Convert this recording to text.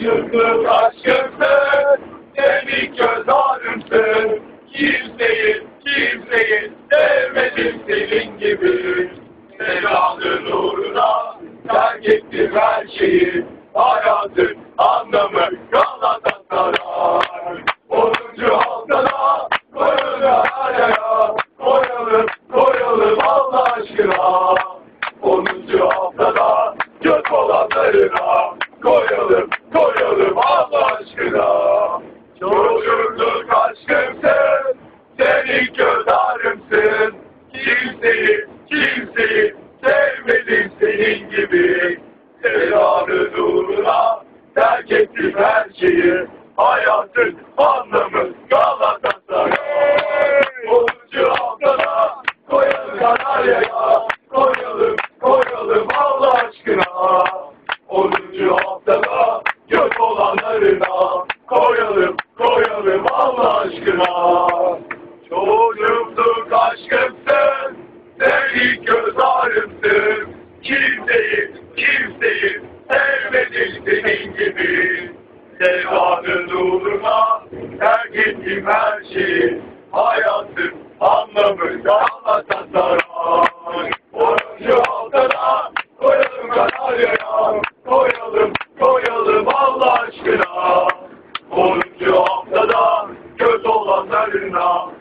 Çocukluk aşkımsın, senin göz ağrımsın. Kimseyi, kimseyi sevmedim senin gibi. Selamın uğruna terk ettim her şeyi. Hayatın anlamı Galatasaray. Onuncu haftada koyalım yere. Koyalım, koyalım Allah aşkına. Onuncu haftada göz olanlarına. Koyalım Kimseyi, kimseyi sevmedim senin gibi. Selamın uğruna terk ettim her şeyi. Hayatın anlamı Galatasaray. Onuncu haftada koyalım Kanarya'ya. bir göz ağrımdır. Kimseyi, kimseyi sevmedim senin gibi. Sevdanın uğruna terk ettim her şeyi. Hayatın anlamı kalmasa zarar. Oyuncu altına koyalım kanaryaya. Koyalım, koyalım Allah aşkına. Oyuncu haftada kötü olanlarına